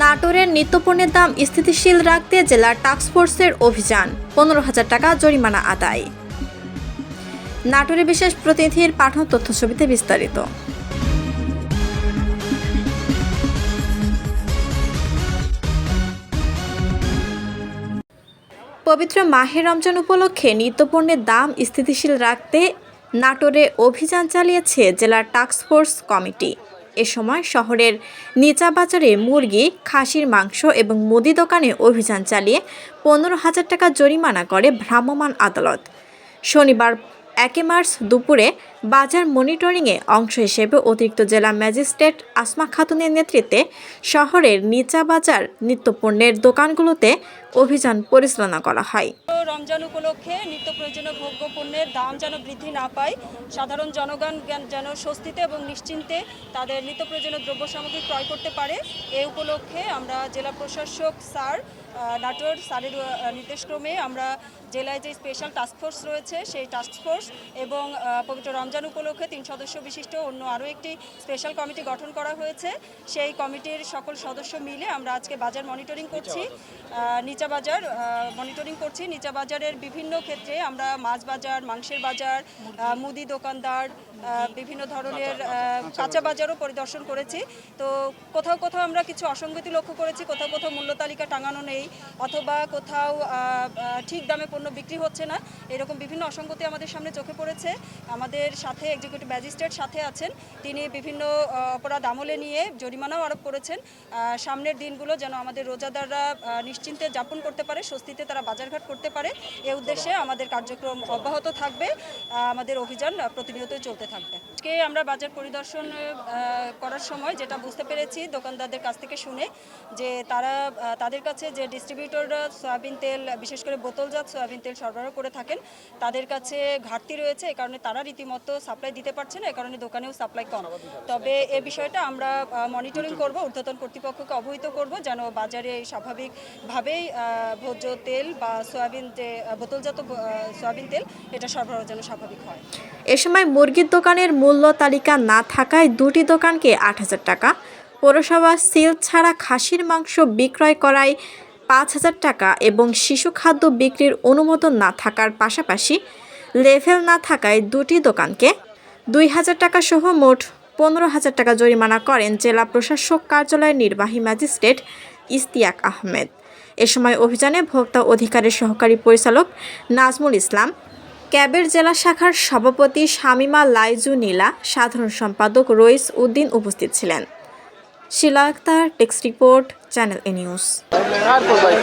নাটোরের নিত্যপণ্যের দাম স্থিতিশীল রাখতে জেলা টাস্কফোর্সের অভিযান, পনেরো হাজার টাকা জরিমানা আদায়। নাটোরে বিশেষ প্রতিনিধির পাঠন তথ্য ছবিতে বিস্তারিত। পবিত্র মাহে রমজান উপলক্ষে নিত্যপণ্যের দাম স্থিতিশীল রাখতে নাটোরে অভিযান চালিয়েছে জেলার টাস্কফোর্স কমিটি। এ সময় শহরের নিচা বাজারে মুরগি, খাসির মাংস এবং মুদি দোকানে অভিযান চালিয়ে পনেরো হাজার টাকা জরিমানা করে ভ্রাম্যমাণ আদালত। শনিবার একে মার্চ দুপুরে বাজার মনিটরিংয়ে অংশ হিসেবে অতিরিক্ত জেলা ম্যাজিস্ট্রেট আসমা খাতুনের নেতৃত্বে শহরের নিচা বাজার নিত্যপণ্যের দোকানগুলোতে অভিযান পরিচালনা করা হয়। রমজান উপলক্ষে নিত্য প্রয়োজনীয় ভোগ্য পণ্যের দাম যেন বৃদ্ধি না পায় সাধারণ জনগণ যেন স্বস্তিতে এবং নিশ্চিন্তে তাদের নিত্য প্রয়োজনীয় দ্রব্য সামগ্রী ক্রয় করতে পারে। এই উপলক্ষে আমরা জেলা প্রশাসক স্যার নাটোর স্যারের নির্দেশক্রমে আমরা জেলায় যে স্পেশাল টাস্কফোর্স রয়েছে সেই টাস্কফোর্স এবং পবিত্র রমজান উপলক্ষে তিন সদস্য বিশিষ্ট অন্য আরও একটি স্পেশাল কমিটি গঠন করা হয়েছে। সেই কমিটির সকল সদস্য মিলে আমরা আজকে বাজার মনিটরিং করছি। নিচা বাজার মনিটরিং করছি। নিচা বাজারের বিভিন্ন ক্ষেত্রে আমরা মাছ বাজার মাংসের বাজার মুদি দোকানদার বিভিন্ন ধরনের কাঁচা বাজারও পরিদর্শন করেছি। তো কোথাও কোথাও আমরা কিছু অসঙ্গতি লক্ষ্য করেছি কোথাও কোথাও মূল্য তালিকা টাঙানো নেই অথবা কোথাও ঠিক দামে পণ্য বিক্রি হচ্ছে না। এরকম বিভিন্ন অসঙ্গতি আমাদের সামনে চোখে পড়েছে। আমাদের সাথে এক্সিকিউটিভ ম্যাজিস্ট্রেট সাথে আছেন। তিনি বিভিন্ন অপরাধ আমলে নিয়ে জরিমানাও আরোপ করেছেন। সামনের দিনগুলো যেন আমাদের রোজাদাররা নিশ্চিন্তে যাপন করতে পারে স্বস্তিতে তারা বাজারঘাট করতে পারে। এ উদ্দেশ্যে আমাদের কার্যক্রম অব্যাহত থাকবে আমাদের অভিযান প্রতিনিয়তই চলতে থাকবে। আজকে আমরা বাজার পরিদর্শন করার সময় যেটা বুঝতে পেরেছি দোকানদারদের কাছ থেকে শুনে যে তারা তাদের কাছে যে ডিস্ট্রিবিউটররা সয়াবিন তেল, বিশেষ করে বোতলজাত সয়াবিন তেল সরবরাহ করে থাকেন, তাদের কাছে ঘাটতি রয়েছে এই কারণে তারা রীতিমতো সাপ্লাই দিতে পারছে না এই কারণে দোকানেও সাপ্লাই কম। তবে এ বিষয়টা আমরা মনিটরিং করব, ঊর্ধ্বতন কর্তৃপক্ষকে অবহিত করব, যেন বাজারে স্বাভাবিকভাবেই ভোজ্য তেল বা সয়াবিন যে বোতলজাত সয়াবিন তেল, এটা সরবরাহ যেন স্বাভাবিক হয়। এ সময় মুরগির দোকানের মূল্য তালিকা না থাকায় দুটি দোকানকে আট হাজার টাকা, পৌরসভা সিল ছাড়া খাসির মাংস বিক্রয় করায় পাঁচ হাজার টাকা এবং শিশু খাদ্য বিক্রির অনুমোদন না থাকার পাশাপাশি লেভেল না থাকায় দুটি দোকানকে দুই হাজার টাকা সহ মোট পনেরো হাজার টাকা জরিমানা করেন জেলা প্রশাসক কার্যালয়ের নির্বাহী ম্যাজিস্ট্রেট ইস্তিয়াক আহমেদ। এ সময় অভিযানে ভোক্তা অধিকারের সহকারী পরিচালক নাজমুল ইসলাম, ক্যাবের জেলা শাখার সভাপতি শামিমা লাইজু নীলা সাধারণ সম্পাদক রইস উদ্দিন উপস্থিত ছিলেন। Shila Akter, text report, channel A news. হয়